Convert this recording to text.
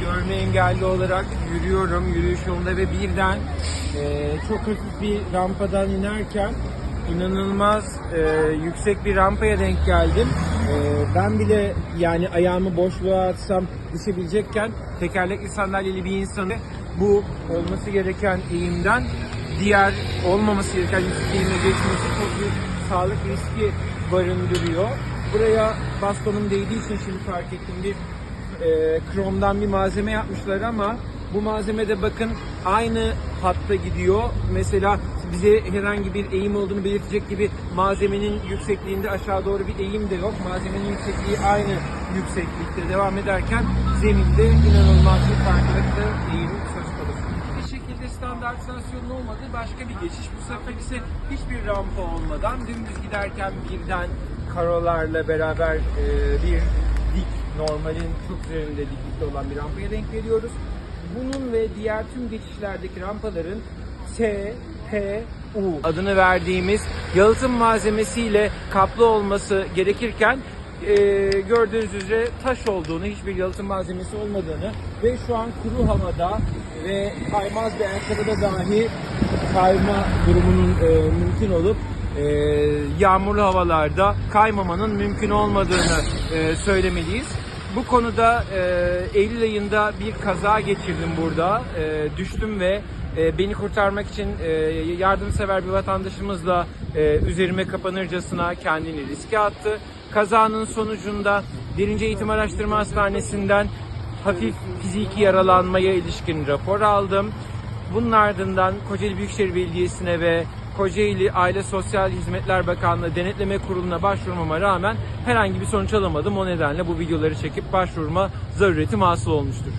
görme engelli olarak yürüyorum yürüyüş yolunda ve birden e, çok hafif bir rampadan inerken inanılmaz e, yüksek bir rampaya denk geldim. E, ben bile yani ayağımı boşluğa atsam düşebilecekken tekerlekli sandalyeli bir insanı bu olması gereken eğimden diğer olmaması gereken yüksek eğime geçmesi çok büyük sağlık riski barındırıyor. Buraya bastonum değdiği için şimdi fark ettim bir e, kromdan bir malzeme yapmışlar ama bu malzemede bakın aynı hatta gidiyor. Mesela bize herhangi bir eğim olduğunu belirtecek gibi malzemenin yüksekliğinde aşağı doğru bir eğim de yok. Malzemenin yüksekliği aynı yükseklikte devam ederken zeminde inanılmaz bir farklılıklı eğim söz konusu. Bir şekilde standartizasyonun olmadığı başka bir geçiş. Bu sefer ise hiçbir rampa olmadan dümdüz giderken birden karolarla beraber e, bir dik normalin çok üzerinde diklikte olan bir rampaya denk geliyoruz. Bunun ve diğer tüm geçişlerdeki rampaların T, P, U adını verdiğimiz yalıtım malzemesiyle kaplı olması gerekirken e, gördüğünüz üzere taş olduğunu, hiçbir yalıtım malzemesi olmadığını ve şu an kuru havada ve kaymaz bir ayakkabıda dahi kayma durumunun e, mümkün olup e, yağmurlu havalarda kaymamanın mümkün olmadığını e, söylemeliyiz. Bu konuda e, Eylül ayında bir kaza geçirdim burada. E, düştüm ve e, beni kurtarmak için e, yardımsever bir vatandaşımızla e, üzerime kapanırcasına kendini riske attı. Kazanın sonucunda 1. Eğitim Araştırma Hastanesi'nden hafif fiziki yaralanmaya ilişkin rapor aldım. Bunun ardından Kocaeli Büyükşehir Belediyesi'ne ve Kocaeli Aile Sosyal Hizmetler Bakanlığı Denetleme Kurulu'na başvurmama rağmen herhangi bir sonuç alamadım. O nedenle bu videoları çekip başvurma zaruretim hasıl olmuştur.